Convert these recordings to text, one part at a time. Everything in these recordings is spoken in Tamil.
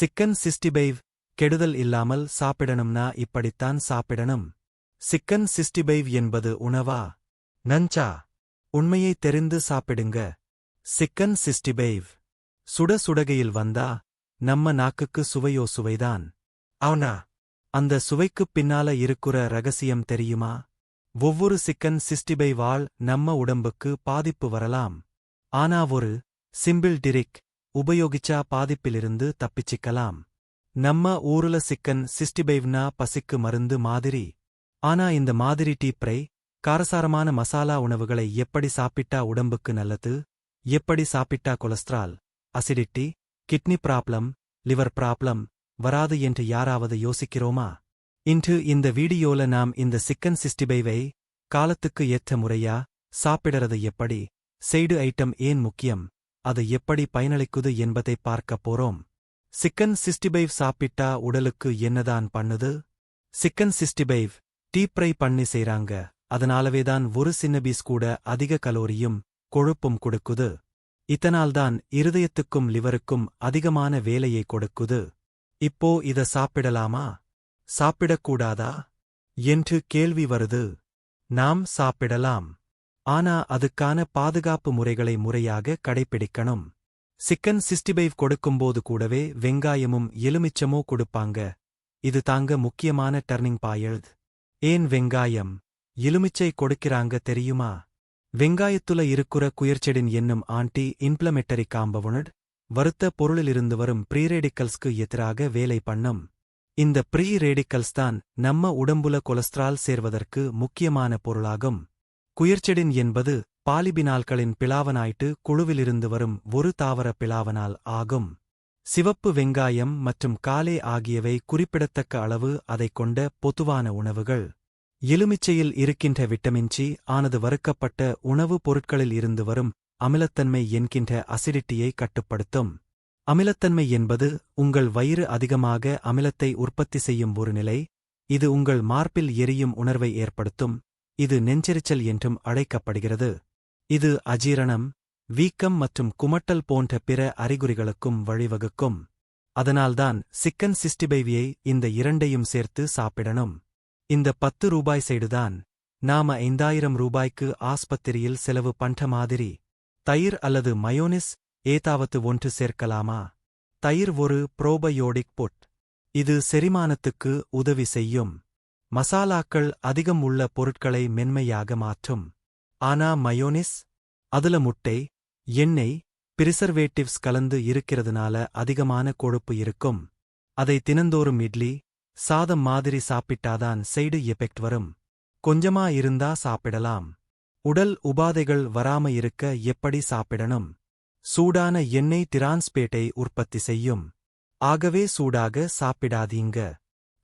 சிக்கன் சிஸ்டிபைவ் கெடுதல் இல்லாமல் சாப்பிடணும்னா இப்படித்தான் சாப்பிடணும். சிக்கன் சிஸ்டிபைவ் என்பது உணவா? நஞ்சா உண்மையை தெரிந்து சாப்பிடுங்க. Chicken sixty five. சுட சுடகையில் வந்தா நம்ம நாக்குக்கு சுவையோ சுவைதான். அவனா அந்த சுவைக்குப் பின்னால இருக்குற ரகசியம் தெரியுமா? ஒவ்வொரு சிக்கன் சிஸ்டிபைவால் நம்ம உடம்புக்கு பாதிப்பு வரலாம். ஆனா ஒரு சிம்பிள் டிரிக் உபயோகிச்சா பாதிப்பிலிருந்து தப்பிச்சிக்கலாம். நம்ம ஊருல சிக்கன் சிஸ்டிபைவ்னா பசிக்கு மருந்து மாதிரி. ஆனா இந்த மாதிரி டீப்ரை காரசாரமான மசாலா உணவுகளை எப்படி சாப்பிட்டா உடம்புக்கு நல்லது? எப்படி சாப்பிட்டா cholesterol acidity kidney problem liver problem வராது என்று யாராவது யோசிக்கிறோமா? இன்று இந்த வீடியோல நாம் இந்த சிக்கன் சிஸ்டிபைவை காலத்துக்கு ஏற்ற முறையா சாப்பிடறது எப்படி? செய்டு ஐட்டம் ஏன் முக்கியம்? அது எப்படி பயனளிக்குது என்பதை பார்க்கப் போறோம். சிக்கன் சிஸ்டிபைவ் சாப்பிட்டா உடலுக்கு என்னதான் பண்ணுது? சிக்கன் சிஸ்டிபைவ் டீப்ரை பண்ணி செய்றாங்க. அதனாலவேதான் ஒரு சின்ன பீஸ் கூட அதிக கலோரியும் கொழுப்பும் கொடுக்குது. இதனால்தான் இருதயத்துக்கும் லிவருக்கும் அதிகமான வேலையை கொடுக்குது. இப்போ இத சாப்பிடலாமா? சாப்பிடக்கூடாதா? என்று கேள்வி வருது. நாம் சாப்பிடலாம். ஆனா அதுக்கான பாதுகாப்பு முறைகளை முறையாக கடைப்பிடிக்கணும். சிக்கன் சிஸ்டிபைவ் கொடுக்கும்போது கூடவே வெங்காயமும் எலுமிச்சமோ கொடுப்பாங்க. இது தாங்க முக்கியமான டர்னிங் பாயல்து ஏன் வெங்காயம்? எலுமிச்சை கொடுக்கிறாங்க தெரியுமா? வெங்காயத்துல இருக்குற குயர்ச்செடின் என்னும் ஆன்டி இம்ப்ளமெட்டரி காம்பவுனட் வருத்த பொருளிலிருந்து வரும் ப்ரீரேடிக்கல்ஸ்க்கு எதிராக வேலை பண்ணும். இந்த ப்ரீ ரேடிக்கல்ஸ் தான் நம்ம உடம்புல கொலஸ்ட்ரால் சேர்வதற்கு முக்கியமான பொருளாகும். குயர்ச்செடின் என்பது பாலிபினால்களின் பிளாவனாய்ட்டு குழுவிலிருந்து வரும் ஒரு தாவர பிளாவனால் ஆகும். சிவப்பு வெங்காயம் மற்றும் காலே ஆகியவை குறிப்பிடத்தக்க அளவு அதைக் கொண்ட பொதுவான உணவுகள். எலுமிச்சையில் இருக்கின்ற விட்டமின் சி ஆனது வறுக்கப்பட்ட உணவுப் பொருட்களில் இருந்து வரும் அமிலத்தன்மை என்கின்ற அசிடிட்டியை கட்டுப்படுத்தும். அமிலத்தன்மை என்பது உங்கள் வயிறு அதிகமாக அமிலத்தை உற்பத்தி செய்யும் ஒரு நிலை இது உங்கள் மார்பில் எரியும் உணர்வை ஏற்படுத்தும். இது நெஞ்செரிச்சல் என்றும் அழைக்கப்படுகிறது. இது அஜீரணம் வீக்கம் மற்றும் குமட்டல் போன்ற பிற அறிகுறிகளுக்கும் வழிவகுக்கும். அதனால்தான் சிக்கன் சிஸ்டிபைவியை இந்த இரண்டையும் சேர்த்து சாப்பிடணும். இந்த பத்து ரூபாய் சைடுதான் நாம ஐந்தாயிரம் ரூபாய்க்கு ஆஸ்பத்திரியில் செலவு பண்ற மாதிரி. தயிர் அல்லது மயோனிஸ் ஏதாவது ஒன்று சேர்க்கலாமா? தயிர் ஒரு புரோபயோடிக் புட். இது செரிமானத்துக்கு உதவி செய்யும். மசாலாக்கள் அதிகம் உள்ள பொருட்களை மென்மையாக மாற்றும். ஆனா மயோனிஸ் அதுல முட்டை எண்ணெய் பிரிசர்வேட்டிவ்ஸ் கலந்து இருக்கிறதுனால அதிகமான கொழுப்பு இருக்கும். அதை தினந்தோறும் இட்லி சாதம் மாதிரி சாப்பிட்டாதான் சைடு எஃபெக்ட் வரும். கொஞ்சமா இருந்தா சாப்பிடலாம். உடல் உபாதைகள் வராம இருக்க எப்படி சாப்பிடணும்? சூடான எண்ணெய் திரான்ஸ்பேட்டை உற்பத்தி செய்யும். ஆகவே சூடாக சாப்பிடாதீங்க.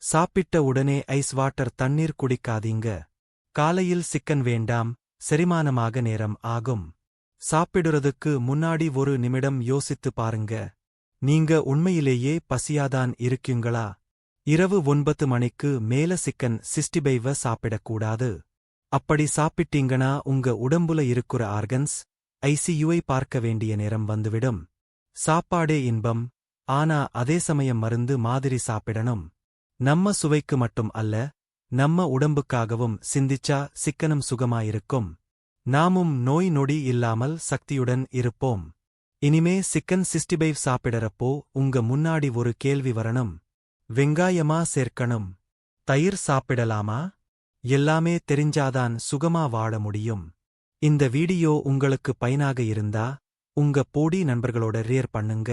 சாப்பிட்ட உடனே ஐஸ் வாட்டர் தண்ணீர் குடிக்காதீங்க. காலையில் சிக்கன் வேண்டாம் செரிமானமாக நேரம் ஆகும். சாப்பிடுறதுக்கு முன்னாடி ஒரு நிமிடம் யோசித்து பாருங்க. நீங்க உண்மையிலேயே பசியாதான் இருக்கீங்களா? இரவு ஒன்பது மணிக்கு மேல சிக்கன் சிஸ்டிபைவ சாப்பிடக்கூடாது. அப்படி சாப்பிட்டீங்கனா உங்க உடம்புல இருக்கிற ஆர்கன்ஸ் ஐசியூவை பார்க்க வேண்டிய நேரம் வந்துவிடும். சாப்பாடே இன்பம் ஆனா அதே சமயம் மருந்து மாதிரி சாப்பிடணும். நம்ம சுவைக்கு மட்டும் அல்ல நம்ம உடம்புக்காகவும் சிந்திச்சா சிக்கனம் சுகமாயிருக்கும். நாமும் நோய் நொடி இல்லாமல் சக்தியுடன் இருப்போம். இனிமே சிக்கன் சிஸ்டிபைவ் சாப்பிடறப்போ உங்க முன்னாடி ஒரு கேள்வி வரணும். வெங்காயமா சேர்க்கணும்? தயிர் சாப்பிடலாமா? எல்லாமே தெரிஞ்சாதான் சுகமா வாழ முடியும். இந்த வீடியோ உங்களுக்கு பயனாக இருந்தா உங்க போடி நண்பர்களோட ரேர் பண்ணுங்க.